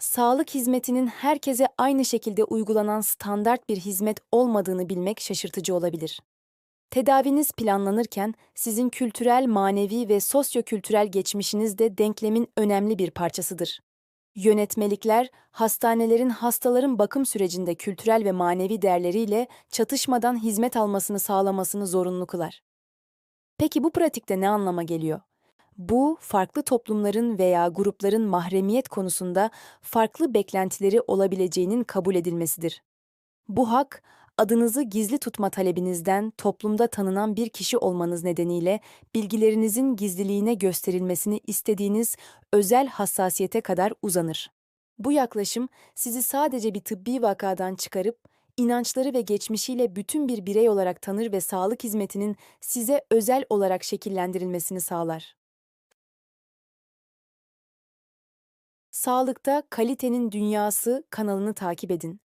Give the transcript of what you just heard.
Sağlık hizmetinin herkese aynı şekilde uygulanan standart bir hizmet olmadığını bilmek şaşırtıcı olabilir. Tedaviniz planlanırken sizin kültürel, manevi ve sosyokültürel geçmişiniz de denklemin önemli bir parçasıdır. Yönetmelikler, hastanelerin hastaların bakım sürecinde kültürel ve manevi değerleriyle çatışmadan hizmet almasını sağlamasını zorunlu kılar. Peki bu pratikte ne anlama geliyor? Bu, farklı toplumların veya grupların mahremiyet konusunda farklı beklentileri olabileceğinin kabul edilmesidir. Bu hak, adınızı gizli tutma talebinizden toplumda tanınan bir kişi olmanız nedeniyle bilgilerinizin gizliliğine gösterilmesini istediğiniz özel hassasiyete kadar uzanır. Bu yaklaşım sizi sadece bir tıbbi vakadan çıkarıp inançları ve geçmişiyle bütün bir birey olarak tanır ve sağlık hizmetinin size özel olarak şekillendirilmesini sağlar. Sağlıkta Kalitenin Dünyası kanalını takip edin.